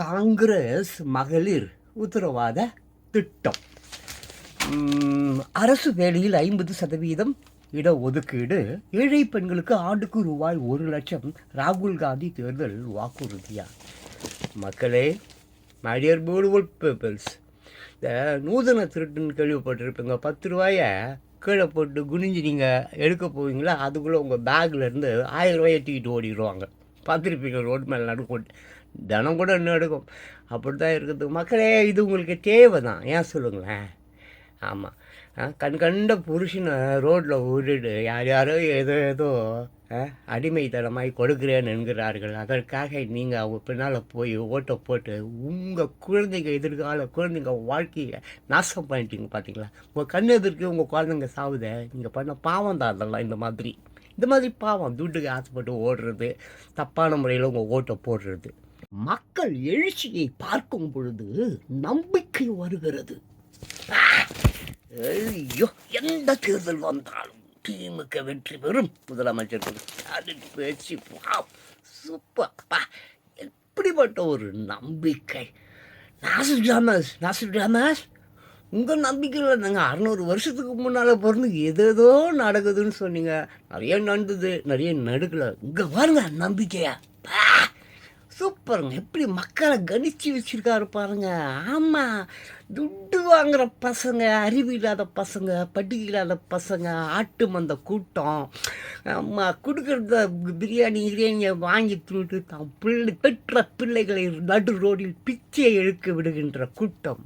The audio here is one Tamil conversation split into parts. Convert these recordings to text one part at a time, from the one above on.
காங்கிரஸ் மகளிர் உத்தரவாத திட்டம். அரசு வேலையில் ஐம்பது சதவீதம் இடஒதுக்கீடு ஏழை பெண்களுக்கு ஆண்டுக்கு ரூபாய் ஒரு லட்சம் ராகுல் காந்தி தேர்தல் வாக்குறுதியா? மக்களே மடியர் பியூட்டிஃபுல் பீப்புள்ஸ் இந்த நூதன திருட்டுன்னு கேள்விப்பட்டிருப்பீங்க. பத்து ரூபாயை கீழே போட்டு குனிஞ்சு நீங்கள் எடுக்க போவீங்களா? அதுக்குள்ளே உங்கள் பேக்கில் இருந்து ஆயிரம் ரூபாயை எட்டிக்கிட்டு ஓடிடுவாங்க. பார்த்துருப்பீங்க ரோட் மேலே நடுக்கோட்டு தினம் கூட இன்னும் எடுக்கும். அப்படி தான் இருக்குது. மக்களே இது உங்களுக்கு தேவை தான் ஏன் சொல்லுங்களேன்? ஆமாம் கண் கண்ட புருஷனை ரோட்டில் விட்டுட்டு யார் யாரோ ஏதோ ஏதோ ஆ, அடிமைத்தனமாய் கொடுக்குறேன்னு என்கிறார்கள். அதற்காக நீங்கள் அவங்க பின்னால் போய் ஓட்டை போட்டு உங்கள் குழந்தைங்க எதிர்கால குழந்தைங்க வாழ்க்கையை நாசம் பண்ணிட்டீங்க பார்த்தீங்களா உங்கள் கண் எதிர்க்கு உங்கள் குழந்தைங்க சாவுத. நீங்கள் பண்ண பாவம் தான் அதெல்லாம் இந்த மாதிரி. இந்த மாதிரி பாவம் துட்டுக்கு ஆசைப்பட்டு ஓடுறது தப்பான முறையில் உங்கள் ஓட்டை போடுறது. மக்கள் எழுச்சியை பார்க்கும் பொழுது நம்பிக்கை வருகிறது. ஐயோ எந்த தேர்தல் வந்தாலும் திமுக வெற்றி பெறும். முதலமைச்சர் ஸ்டாலின் பேச்சு? வாவ் சூப்பர் எப்படிப்பட்ட ஒரு நம்பிக்கை? நாசர் ஜாமஸ் நாசர் ஜாமஸ் உங்கள் நம்பிக்கையில் நாங்கள் அறநூறு வருஷத்துக்கு முன்னால் பிறந்து எதேதோ நடக்குதுன்னு சொன்னீங்க. நிறைய நடந்தது நிறைய நடுக்கலை. இங்கே பாருங்க நம்பிக்கையா? பா சூப்பருங்க. எப்படி மக்களை கணிச்சு வச்சிருக்காரு பாருங்க. ஆமாம் துட்டு வாங்குகிற பசங்க அறிவு இல்லாத பசங்க படிக்க இல்லாத பசங்க ஆட்டு மந்த கூட்டம். ஆமாம் கொடுக்குறத பிரியாணி கிரியாணியை வாங்கி தூட்டு தான் பிள்ளை பெற்ற பிள்ளைகளை நடு ரோடில் பிச்சை இழுக்க விடுகின்ற கூட்டம்.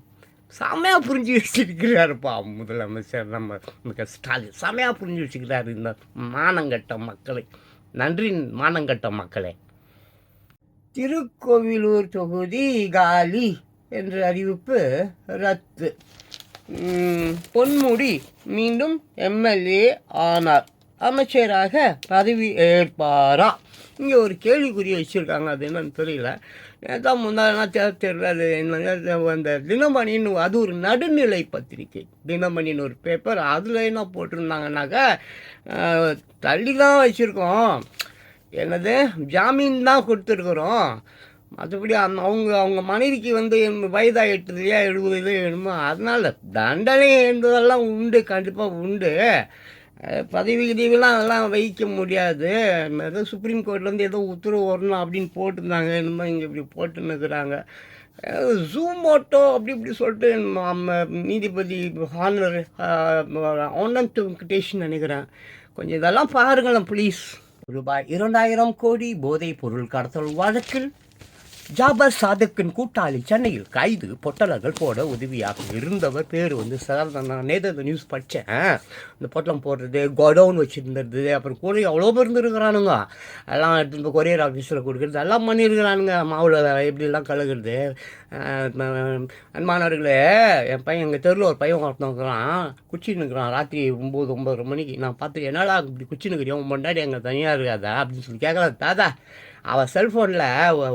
செமையாக புரிஞ்சு வச்சிருக்கிறாருப்பா முதலமைச்சர் நம்ம மிக ஸ்டாலின். செமையாக புரிஞ்சு வச்சுக்கிறாரு இந்த மானங்கட்ட மக்களை. நன்றி மானங்கட்ட மக்களே. திருக்கோவிலூர் தொகுதி காலி என்ற அறிவிப்பு ரத்து. பொன்முடி மீண்டும் எம்எல்ஏ ஆனார். அமைச்சராக பதவி ஏற்பாரா? இங்கே ஒரு கேள்விக்குறி வச்சுருக்காங்க அது என்னன்னு தெரியல. நேதான் முந்தானா தெரியல அது என்ன அந்த தினமணின்னு அது ஒரு நடுநிலை பத்திரிக்கை. தினமணின்னு ஒரு பேப்பர் அதில் என்ன போட்டிருந்தாங்கன்னாக்க தள்ளி தான் வச்சுருக்கோம். என்னது? ஜாமீன் தான் கொடுத்துருக்குறோம். மற்றபடி அந்த அவங்க அவங்க மனைவிக்கு வந்து வயதாகிட்டு இல்லையா எழுபது வேணுமோ அதனால் தண்டனை என்பதெல்லாம் உண்டு கண்டிப்பாக உண்டு. பதவி கிதவிலாம் அதெல்லாம் வைக்க முடியாது. ஏதோ சுப்ரீம் கோர்ட்லேருந்து ஏதோ உத்தரவு வரணும் அப்படின்னு போட்டிருந்தாங்க என்னமோ இங்கே இப்படி போட்டுன்னு இருக்கிறாங்க ஜூமோட்டோ அப்படி இப்படி சொல்லிட்டு நம்ம நீதிபதி ஹானர் ஆன்லைன் வெங்கடேஷன் நினைக்கிறேன். கொஞ்சம் இதெல்லாம் பாருங்களேன் ப்ளீஸ் ரூபாய் இரண்டாயிரம் கோடி போதைப் பொருள் கடத்தல் வழக்கில் ஜாபர் சாதுக்கின் கூட்டாளி சென்னையில் கைது பொட்டலங்கள் போட உதவியாக இருந்தவர். பேர் வந்து சார் நான் நேற்று அந்த நியூஸ் படித்தேன் இந்த பொட்டலம் போடுறது கோடவுன் வச்சுருந்தது அப்புறம் கூட எவ்வளோ பேர் இருந்துருக்கிறானுங்க. எல்லாம் எடுத்து இந்த கொரியர் ஆஃபீஸில் கொடுக்குறது எல்லாம் பண்ணியிருக்கிறானுங்க மாவில் எப்படிலாம் கலகுறது அன்பானவர்களே என் பையன் எங்கள் தெருவில் ஒரு பையன் ஒருத்தவங்கிறான் குச்சின்னு இருக்கிறான் ராத்திரி ஒம்பது ஒம்பது மணிக்கு. நான் பார்த்து என்னடா இப்படி குச்சி நிற்கிறேன் உன் முன்னாடி எங்கள் தனியாக இருக்காதா? அப்படின்னு சொல்லி கேட்கலாம் தாதா அவள் செல்ஃபோனில்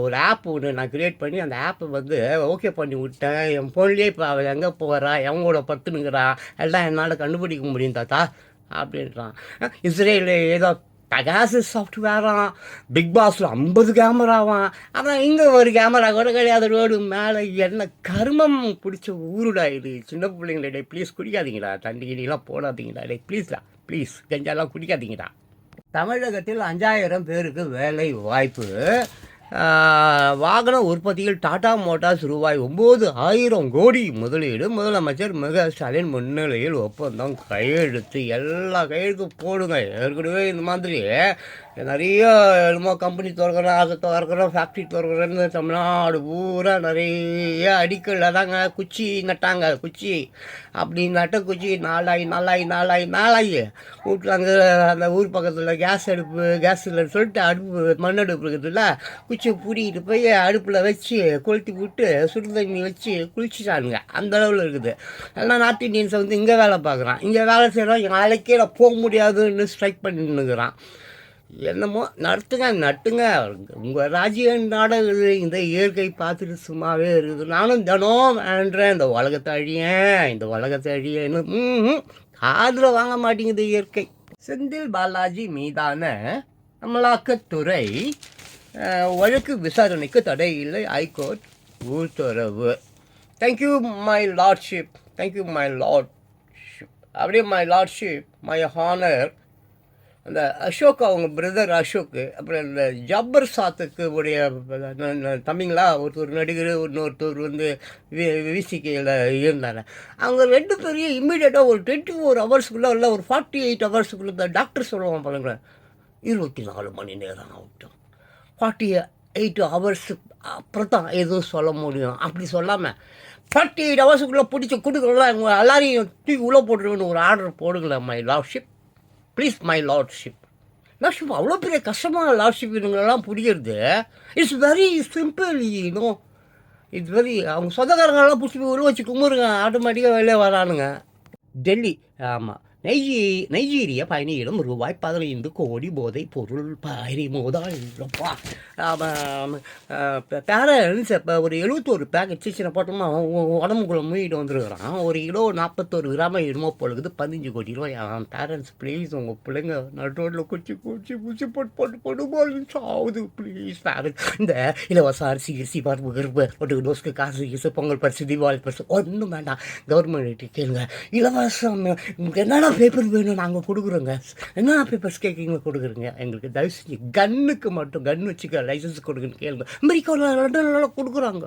ஒரு ஆப் ஒன்று நான் க்ரியேட் பண்ணி அந்த ஆப்பை வந்து ஓகே பண்ணி விட்டேன். என் ஃபோன்லேயே இப்போ அவள் எங்கே போகிறா எவன் கூட பத்துனுங்கிறா எல்லாம் என்னால் கண்டுபிடிக்க முடியும் தாத்தா அப்படின்றான். இஸ்ரேல் ஏதோ பகாசு சாஃப்ட்வேராம் பிக் பாஸில் ஐம்பது கேமராவாம் ஆனால் இங்கே ஒரு கேமரா கூட கிடையாது. ரோடு மேலே என்ன கர்மம் பிடிச்ச ஊருடா இது. சின்ன பிள்ளைங்களே ப்ளீஸ் குடிக்காதீங்கடா. தண்ணி கிணிலாம் போடாதீங்கடா டே ப்ளீஸ்டா ப்ளீஸ் கஞ்சாலாம் குடிக்காதீங்கடா. தமிழகத்தில் அஞ்சாயிரம் பேருக்கு வேலை வாய்ப்பு. வாகன உற்பத்தியில் டாடா மோட்டார்ஸ் ரூபாய் ஒம்பது ஆயிரம் கோடி முதலீடு. முதலமைச்சர் மிக ஸ்டாலின் முன்னிலையில் ஒப்பந்தம் கையெழுத்து எல்லா கையெழுத்து போடுங்க. ஏற்கனவே இந்த மாதிரி நிறைய என்னமோ கம்பெனி திறக்கிறோம் அதை திறக்கிறோம் ஃபேக்ட்ரி திறக்கிறோன்னு தமிழ்நாடு பூரா நிறைய அடிக்கல். அதாங்க குச்சி நட்டாங்க குச்சி. அப்படி நட்ட குச்சி நாளாகி நாளாகி நாளாகி நாளாகி வீட்டில் அங்கே அந்த ஊர் பக்கத்தில் கேஸ் அடுப்பு கேஸ் இல்லைன்னு சொல்லிட்டு அடுப்பு மண் அடுப்பு இருக்குதுல்ல குச்சியை பிடிக்கிட்டு போய் அடுப்பில் வச்சு கொளுத்தி விட்டு சுடு தண்ணி வச்சு குளிச்சுட்டானுங்க. அந்த அளவில் இருக்குது. எல்லாம் நார்த் இண்டியன்ஸை வந்து இங்கே வேலை பார்க்குறான். இங்கே வேலை செய்கிறோம் நாளைக்கே நான் போக முடியாதுன்னு ஸ்ட்ரைக் பண்ணின்னுக்குறான் என்னமோ நடத்துங்க நட்டுங்க. உங்கள் ராஜ்யம் நாடகங்கள் இந்த இயற்கை பார்த்துட்டு சும்மாவே இருக்குது. நானும் தினம் வேண்டேன் இந்த உலகத்தை அழியேன் இந்த உலகத்தை அழியேன்னு ம் காதில் வாங்க மாட்டேங்குது இயற்கை. செந்தில் பாலாஜி மீதான அமலாக்கத்துறை வழக்கு விசாரணைக்கு தடை இல்லை. ஹைகோர்ட் உத்தரவு. Thank you my lordship thank you my lordship அப்படியே மை லார்ட்ஷிப் மை ஹானர் அந்த அசோக் அவங்க பிரதர் அசோக்கு அப்புறம் இந்த ஜப்பர் சாத்துக்கு உடைய தம்பிங்களா ஒருத்தர் நடிகர் இன்னொருத்தர் வந்து விசிக்கையில் இருந்தாங்க அவங்க ரெண்டு பேரையும் இம்மீடியட்டாக ஒரு டுவெண்ட்டி ஃபோர் ஹவர்ஸ்க்குள்ளே இல்லை ஒரு ஃபார்ட்டி எயிட் ஹவர்ஸ்க்குள்ளே இந்த டாக்டர் சொல்லுவாங்க பாருங்களேன் இருபத்தி நாலு மணி நேரம் ஆகட்டும். ஃபார்ட்டி எயிட் ஹவர்ஸ் அப்புறம் தான் எதுவும் சொல்ல முடியும். அப்படி சொல்லாமல் ஃபார்ட்டி எயிட் ஹவர்ஸுக்குள்ளே பிடிச்சி கொடுக்கலாம் உங்க எல்லாரையும் தூக்கி உள்ளே போட்டுருவேன்னு ஒரு order போடுங்களேன் my lordship please my lordship lordship அவ்வளோ பெரிய கஷ்டமான லார்ட்ஷிப் இதுங்களெல்லாம் புரியுறது. இட்ஸ் வெரி சிம்பிள் இன்னும் இட்ஸ் வெரி அவங்க சொந்தக்காரங்கெல்லாம் பிடிச்சி உருவச்சு உள்ள கும்பிடுங்க ஆட்டோமேட்டிக்காக வெளியே வரானுங்க. டெல்லி ஆமாம் நைஜி நைஜீரிய பயணியிடம் ரூபாய் பதினைந்து கோடி போதை பொருள் பறிமுதல்ப்பா பேரன்ஸ் இப்போ ஒரு எழுபத்தோரு பேக்கெட் சின்ன போட்டோம்னா உடம்புக்குள்ள மூடிட்டு வந்துருக்குறான். ஒரு கிலோ நாற்பத்தோரு கிராம என்னமோ பொழுது பதினஞ்சு கோடி ரூபாய். அவன் பேரண்ட்ஸ் ப்ளீஸ் உங்கள் பிள்ளைங்க நடு ரோட்டில் குச்சி குச்சி குச்சி போட்டு போட்டு போட்டு போட்டு சாவுது ப்ளீஸ் பேரண்ட்ஸ் இந்த இலவச அரிசி அரிசி பருப்பு கருப்பு ஒரு டோஸ்க்கு காசு கீசு பொங்கல் பரிசு தீபாவளி பரிசு ஒன்றும் வேண்டாம். கவர்மெண்ட் கேளுங்க. இலவசம் என்னடா பேப்பர் வேணும் நாங்கள் கொடுக்குறோங்க? என்ன பேப்பர்ஸ் கேட்குறீங்க கொடுக்குறோங்க? எங்களுக்கு தயவு செஞ்சு கன்னுக்கு மட்டும் கன் வச்சுக்க லைசன்ஸ் கொடுக்குன்னு கேளுங்க. அமெரிக்காவில் கொடுக்குறாங்க.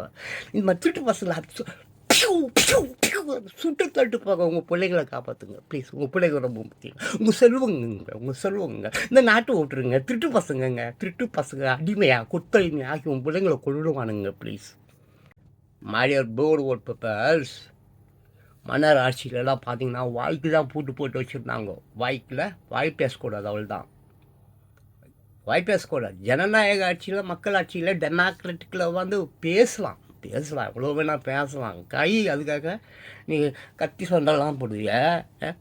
இந்த மாதிரி திருட்டு பசங்களை சுட்டு தட்டு போக உங்கள் பிள்ளைகளை காப்பாற்றுங்க ப்ளீஸ் உங்கள் பிள்ளைங்க ரொம்ப முக்கியம். உங்கள் செல்வங்க உங்கள் செல்வங்க. இந்த நாட்டை ஓட்டுருங்க திருட்டு பசங்கங்க திருட்டு பசங்க அடிமையாக கொத்தடிமையாக உங்கள் பிள்ளைங்களை கொள்ளுவானுங்க ப்ளீஸ் மாடியர் போர்டு ஓட் பேப்பர்ஸ் மன்னர் ஆட்சியிலலாம் பார்த்தீங்கன்னா வாய்க்கு தான் பூட்டு போட்டு வச்சுருந்தாங்க. வாய்க்கில் வாய் பேசக்கூடாது அவள் தான் வாய் பேசக்கூடாது ஜனநாயக ஆட்சியில் மக்கள் ஆட்சியில் டெமோக்ராட்டிக்கில் வந்து பேசலாம். பேசலாம். எவ்வளோ வேணால் பேசலாம். கை அதுக்காக நீ கத்தி சொந்தெல்லாம் போடுவிய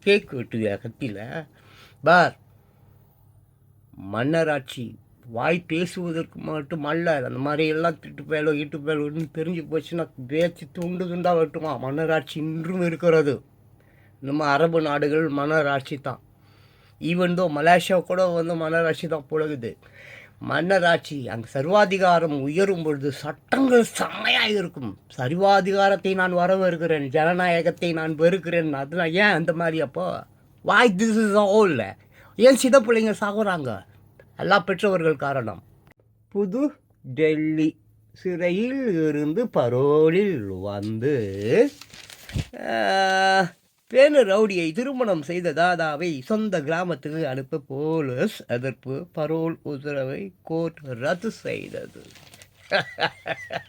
கேக் வெட்டுவிய கத்தியில்? பார் மன்னராட்சி வாய் பேசுவதற்கு மட்டும் அல்ல அந்த மாதிரி எல்லாம் திட்டு பேலோ இட்டு பேலோன்னு தெரிஞ்சு போச்சுன்னா பேச்சு துண்டு துண்டாக வெட்டுமா மன்னராட்சி இன்றும் இருக்கிறது. நம்ம அரபு நாடுகள் மன்னராட்சி தான். ஈவன் தோ மலேசியா கூட வந்து மன்னராட்சி தான் புழகுது மன்னராட்சி அங்கே சர்வாதிகாரம் உயரும் பொழுது சட்டங்கள் செம்மையாக இருக்கும். சர்வாதிகாரத்தை நான் வரவேற்கிறேன் ஜனநாயகத்தை நான் வெறுக்கிறேன். அதெல்லாம் ஏன் அந்த மாதிரி அப்போ? வாய் திஸ் இஸ் இல்லை ஏன் சித பிள்ளைங்க சாகுறாங்க? எல்லா பெற்றவர்கள் காரணம். புது டெல்லி சிறையில் இருந்து பரோலில் வந்து பேனு ரவுடியை திருமணம் செய்த தாதாவை சொந்த கிராமத்துக்கு அனுப்ப போலீஸ் எதிர்ப்பு பரோல் உத்தரவை கோர்ட் ரத்து செய்தது.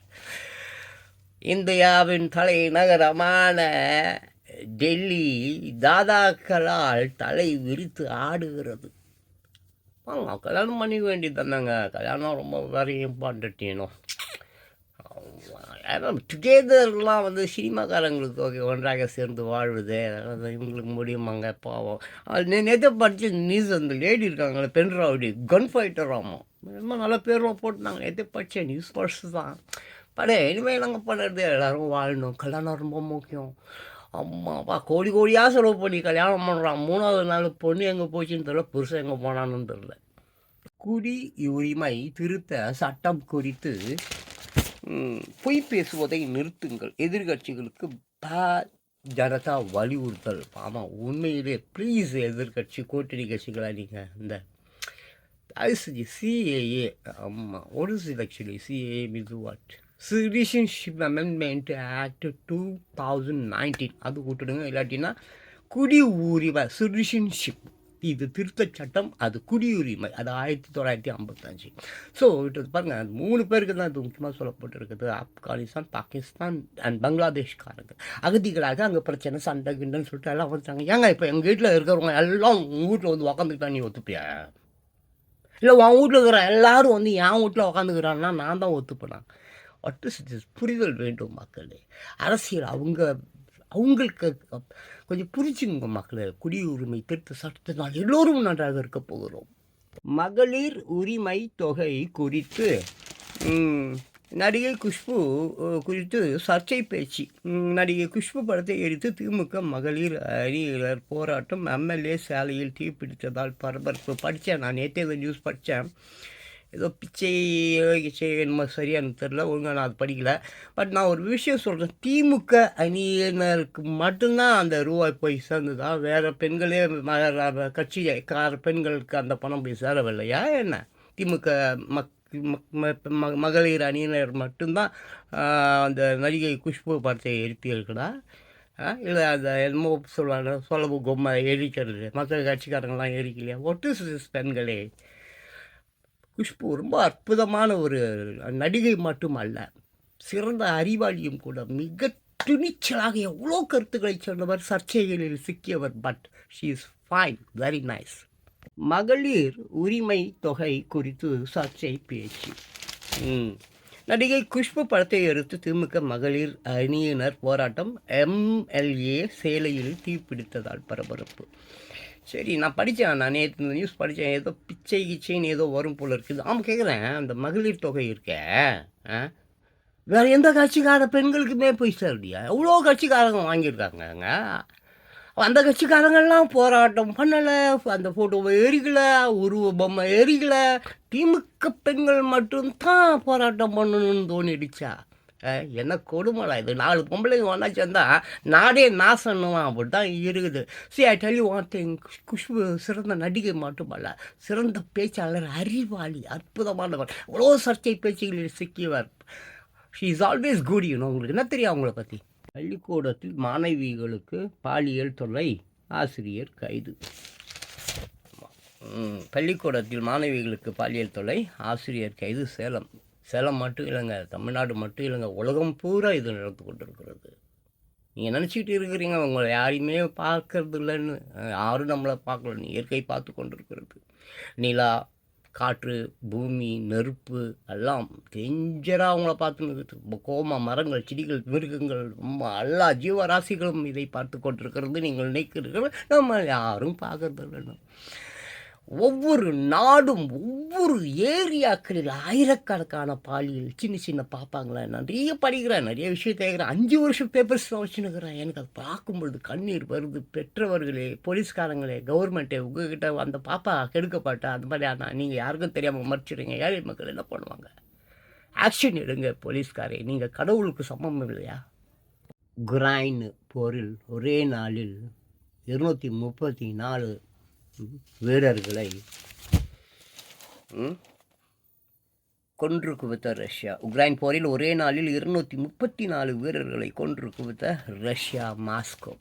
இந்தியாவின் தலைநகரமான டெல்லி தாதாக்களால் தலை விரித்து ஆடுகிறது. வாங்க கல்யாணம் பண்ணிக்க வேண்டியது தானேங்க. கல்யாணம் ரொம்ப வெரி இம்பார்ட்டன்ட் ஏனும் டுகெதர்லாம் வந்து சினிமாக்காரங்களுக்கு ஓகே ஒன்றாக சேர்ந்து வாழ்வது இவங்களுக்கு முடியுமாங்க பாவம். அது நே நேற்று படித்த நியூஸ் அந்த லேடி இருக்காங்களே பெண் ராவடி கன் ஃபைட்டர் ஆமாம் ரொம்ப நல்ல பேர்லாம் போட்டுனாங்க நேற்று படித்த நியூஸ் பர்ஸ் தான். படே இனிமேல் நாங்கள் பண்ணுறது எல்லோரும் வாழணும். கல்யாணம் ரொம்ப முக்கியம். அம்மாப்பா கோடி கோடியாக செலவு பண்ணி கல்யாணம் பண்ணுறான் மூணாவது நாள் பொண்ணு எங்கே போச்சுன்னு தெரியல புருஷன் எங்கே போனான்னு தெரியல. குடி உரிமை திருத்த சட்டம் குறித்து பொய் பேசுவதை நிறுத்துங்கள். எதிர்கட்சிகளுக்கு ப ஜனதா வலியுறுத்தல். ஆமாம் உண்மையிலே ப்ளீஸ் எதிர்கட்சி கூட்டணி கட்சிகளாக நீங்கள் இந்த ஐசிஜி சிஏஏ ஆமாம் ஒரு சில it CAA means what citizenship amendment act two thousand nineteen அது விட்டுடுங்க இல்லாட்டின்னா குடியுரிமை உரிமை சிட்டிசன்ஷிப் இது திருத்தச் சட்டம் அது குடியுரிமை. அது ஆயிரத்தி தொள்ளாயிரத்தி ஐம்பத்தஞ்சு. ஸோ இது பாருங்கள் அது மூணு பேருக்கு தான் இது முக்கியமாக சொல்லப்பட்டிருக்குது. ஆப்கானிஸ்தான் பாகிஸ்தான் அண்ட் பங்களாதேஷ்காரங்க. அகதிகளாக அங்கே பிரச்சனை சண்டை கிண்டன்னு சொல்லிட்டு எல்லாம் வந்துட்டாங்க. ஏங்க இப்போ எங்கள் வீட்டில் இருக்கிறவங்க எல்லாம் உங்கள் வீட்டில் வந்து உக்காந்துக்கிட்டா நீ ஒத்துப்பியா? இல்லை உன் வீட்டில் இருக்கிற எல்லாரும் வந்து என் வீட்டில் உக்காந்துக்கிறான்னா நான் தான் ஒத்துப்பேன்? அட்லீஸ்ட் புரிதல் வேண்டும் மக்களே? அரசியல் அவங்க அவங்களுக்கு கொஞ்சம் புரிஞ்சுங்க மக்களே. குடியுரிமை திருத்த சட்டத்தினால் எல்லோரும் நன்றாக இருக்க போகிறோம். மகளிர் உரிமை தொகை குறித்து நடிகை குஷ்பு குறித்து சர்ச்சை பேச்சு. நடிகை குஷ்பு படத்தை எரித்து திமுக மகளிர் அணியினர் போராட்டம் எம்எல்ஏ சாலையில் தீப்பிடித்ததால் பரபரப்பு. படித்தேன் நான் நேற்றே நியூஸ் படித்தேன். ஏதோ பிச்சை கிச்சை என்னமோ சரியா எனக்கு தெரில ஒழுங்காக நான் அது படிக்கலை. பட் நான் ஒரு விஷயம் சொல்கிறேன் திமுக அணியினருக்கு மட்டும்தான் அந்த ரூபாய் போய் சேர்ந்துதான் வேறு பெண்களே கட்சி கார பெண்களுக்கு அந்த பணம் போய் சேரவில்லையா? என்ன? திமுக மக் மகளிர் அணியினர் மட்டும்தான் அந்த நடிகை குஷ்பு படத்தை எழுப்பியிருக்கடா இல்லை அந்த என்னமோ சொல்லுவாங்க சொல்லவு பொம்மை எரிக்கிறது. மற்ற கட்சிக்காரங்களாம் எரிக்கலையா? ஒட்டு பெண்களே? குஷ்பு ரொம்ப அற்புதமான ஒரு நடிகை மட்டும் அல்ல சிறந்த அறிவாளியும் கூட. மிக துணிச்சலாக எவ்வளோ கருத்துக்களை சொன்னவர் சர்ச்சைகளில் சிக்கியவர் but she is fine very nice மகளிர் உரிமை தொகை குறித்து சர்ச்சை பேச்சு. நடிகை குஷ்பு படத்தை எடுத்து திமுக மகளிர் அணியினர் போராட்டம் எம்எல்ஏ சேலையில் தீப்பிடித்ததால் பரபரப்பு. சரி நான் படித்தேன் நான் நேற்று இந்த நியூஸ் படித்தேன் ஏதோ பிச்சை கிச்சைன்னு ஏதோ வரும் போல் இருக்குது. ஆமாம் கேட்குறேன் அந்த மகளிர் தொகை இருக்கே. ஆ? வேறு எந்த கட்சிக்கார பெண்களுக்குமே போய் சேரடியா எவ்வளோ கட்சிக்காரங்க வாங்கியிருக்காங்க அந்த கட்சிக்காரங்கள்லாம் போராட்டம் பண்ணலை. அந்த ஃபோட்டோவை எரிக்கல. உருவ பொம்மை எரிக்கல. திமுக பெண்கள் மட்டும்தான் போராட்டம் பண்ணணும்னு தோணிடுச்சா? என்ன கொடுமலா இது? நாலு பொம்பளைங்க ஒன்றா சேர்ந்தா நாடே நாசன்னுவான் அப்படி தான் இருக்குது சரி I tell you one thing Khushbu சிறந்த நடிகை மட்டுமல்ல சிறந்த பேச்சாளர் அறிவாளி அற்புதமானவர். எவ்வளோ சர்ச்சை பேச்சுகளில் சிக்கியவர். She is always good you know உங்களுக்கு என்ன தெரியும் அவங்கள பற்றி பள்ளிக்கூடத்தில் மாணவிகளுக்கு பாலியல் தொல்லை ஆசிரியர் கைது. பள்ளிக்கூடத்தில் மாணவிகளுக்கு பாலியல் தொல்லை ஆசிரியர் கைது சேலம். சேலம் மட்டும் இல்லைங்க தமிழ்நாடு மட்டும் இல்லைங்க உலகம் பூரா இது நடந்து கொண்டிருக்கிறது. நீங்கள் நினச்சிக்கிட்டு இருக்கிறீங்க உங்களை யாரையுமே பார்க்கறது இல்லைன்னு. யாரும் நம்மளை பார்க்கல இயற்கை பார்த்து கொண்டிருக்கிறது. நிலா காற்று பூமி நெருப்பு எல்லாம் டேஞ்சராக அவங்கள பார்த்துன்னு நிறுத்து கோமா மரங்கள் செடிகள் மிருகங்கள் ரொம்ப எல்லா ஜீவராசிகளும் இதை பார்த்து கொண்டிருக்கிறது. நீங்கள் நினைக்கிறீர்கள் நம்ம யாரும் பார்க்கறது இல்லைன்னு. ஒவ்வொரு நாடும் ஒவ்வொரு ஏரியாக்களில் ஆயிரக்கணக்கான பாலியல் சின்ன சின்ன பார்ப்பாங்களா நிறைய படிக்கிறேன் நிறைய விஷயம் கேட்குறேன் அஞ்சு வருஷம் பேப்பர்ஸ் தான் வச்சுன்னுக்கிறேன் எனக்கு அது பார்க்கும்பொழுது கண்ணீர் வருது. பெற்றவர்களே போலீஸ்காரங்களே கவர்மெண்ட்டே உங்ககிட்ட அந்த பாப்பா கெடுக்கப்பட்டா அந்த மாதிரி ஆனால் நீங்கள் யாருக்கும் தெரியாமல் மறைச்சிடுங்க ஏழை மக்கள் என்ன பண்ணுவாங்க? ஆக்ஷன் எடுங்க போலீஸ்காரே. நீங்கள் கடவுளுக்கு சமம் இல்லையா? குராயின் போரில் ஒரே நாளில் இருநூற்றி முப்பத்தி நாலு வீரர்களை கொன்று குவித்த ரஷ்யா. உக்ரைன் போரில் ஒரே நாளில் இருநூற்றி முப்பத்தி நாலு வீரர்களை கொன்று குவித்த ரஷ்யா மாஸ்கோ.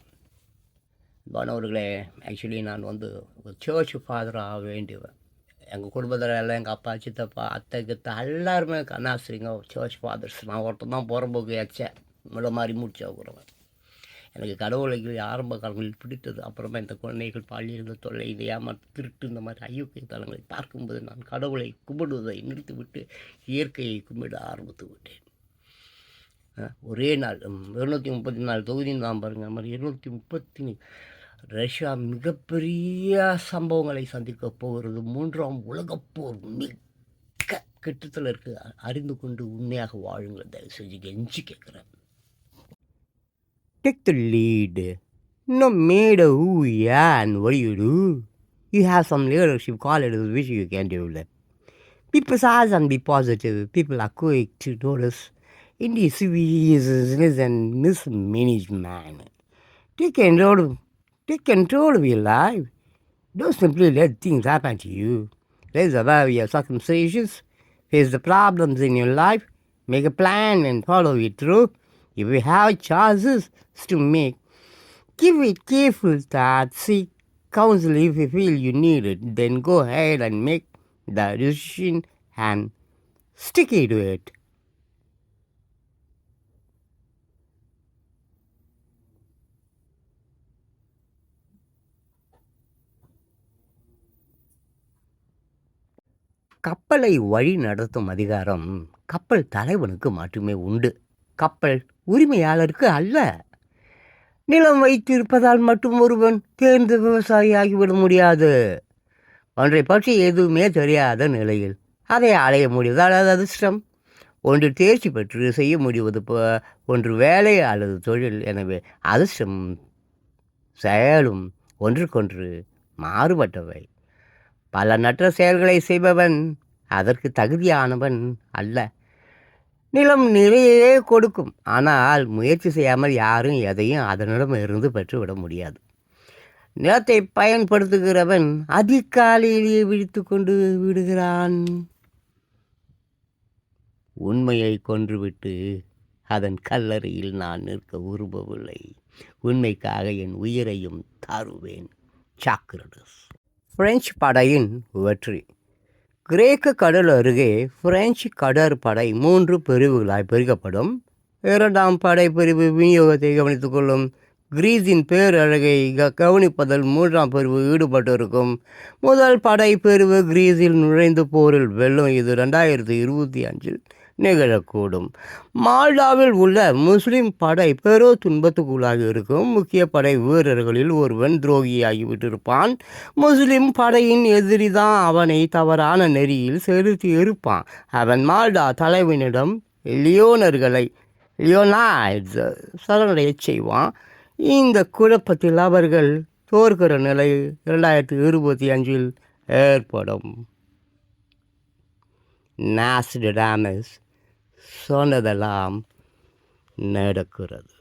மாணவர்களே ஆக்சுவலி நான் வந்து ஒரு சர்ச் ஃபாதராக வேண்டியவன் எங்கள் குடும்பத்தில் எல்லாம் எங்கள் அப்பா சித்தப்பா அத்தை கித்த எல்லாருமே கண்ணாசிரிங்க சர்ச் ஃபாதர்ஸ் நான் ஒருத்தன் தான் புறம்போக்கு எச்ச முளை மாதிரி மூச்சு ஆகுறவன் எனக்கு கடவுளைகள் ஆரம்ப காலங்களில் பிடித்தது. அப்புறமா இந்த குழந்தைகள் பாலியல் தொல்லை இது ஏமாற்று திருட்டு இந்த மாதிரி ஐயோக்கிய தலங்களை பார்க்கும்போது நான் கடவுளை கும்பிடுவதை நிறுத்திவிட்டு இயற்கையை கும்பிட ஆரம்பித்து விட்டேன். ஒரே நாள் இருநூற்றி முப்பத்தி நாலு தொகுதி தான் பாருங்கள் மாதிரி இருநூற்றி முப்பத்தி ரஷ்யா மிகப்பெரிய சம்பவங்களை சந்திக்க போகிறது. மூன்றாம் உலகப்போர் மிக்க கிட்டத்தில் இருக்கு. அறிந்து கொண்டு உண்மையாக வாழுங்கள். தயவு செஞ்சு கெஞ்சி கேட்குறேன். Take the lead. No matter who you are and what you do, you have some leadership qualities which you can develop. Be precise and be positive. People are quick to notice indecisiveness and mismanagement. Take control, take control of your life. Don't simply let things happen to you. Raise above your circumstances. Face the problems in your life. Make a plan and follow it through. If you have choices to make, give it careful thought. Seek counsel if you feel you need it. Then go ahead and make the decision and stick to it. கப்பலை வழி நடத்தும் அதிகாரம் கப்பல் தலைவனுக்கு மட்டுமே உண்டு கப்பல் உரிமையாளருக்கு அல்ல. நிலம் வைத்திருப்பதால் மட்டும் ஒருவன் தேர்ந்த விவசாயி ஆகிவிட முடியாது. ஒன்றை பற்றி எதுவுமே தெரியாத நிலையில் அதை அடைய முடிவதால் அது அதிர்ஷ்டம். ஒன்று தேர்ச்சி பெற்று செய்ய முடிவது போ ஒன்று வேலை அல்லது தொழில். எனவே அதிர்ஷ்டம் செயலும் ஒன்றுக்கொன்று மாறுபட்டவை. பல நற்ற செயல்களை செய்பவன் அதற்கு தகுதியானவன் அல்ல. நிலம் நிறையே கொடுக்கும். ஆனால் முயற்சி செய்யாமல் யாரும் எதையும் அதனிடம் இருந்து பெற்றுவிட முடியாது. நிலத்தை பயன்படுத்துகிறவன் அதிகாலையிலேயே விழித்து கொண்டு விடுகிறான். உண்மையை கொன்றுவிட்டு அதன் கல்லறையில் நான் நிற்க விரும்பவில்லை. உண்மைக்காக என் உயிரையும் தருவேன். சாக்ரடஸ். பிரெஞ்சு படையின் வெற்றி. கிரேக்க கடல் அருகே பிரெஞ்சு கடற்படை மூன்று பிரிவுகளாய் பிரிக்கப்படும். இரண்டாம் படைப்பிரிவு விநியோகத்தை கவனித்துக் கொள்ளும். கிரீஸின் பேரழகை கவனிப்பதில் மூன்றாம் பிரிவு ஈடுபட்டிருக்கும். முதல் படைப்பிரிவு கிரீஸில் நுழைந்து போரில் வெல்லும். இது ரெண்டாயிரத்தி இருபத்தி அஞ்சில் நிகழக்கூடும். மால்டாவில் உள்ள முஸ்லிம் படை பெரு துன்பத்துக்குள்ளாகி இருக்கும். முக்கிய படை வீரர்களில் ஒருவன் துரோகியாகிவிட்டிருப்பான். முஸ்லிம் படையின் எதிரி தான் அவனை தவறான நெறியில் செலுத்தி இருப்பான். அவன் மால்டா தலைவனிடம் லியோனர்களை லியோனாய்ட்ஸ் சரணடையச் செய்வான். இந்த குழப்பத்தில் அவர்கள் தோற்கிற நிலை இரண்டாயிரத்தி இருபத்தி அஞ்சில் ஏற்படும். நாஸ்டடாமஸ் சொன்னதெல்லாம் நடக்கிறது.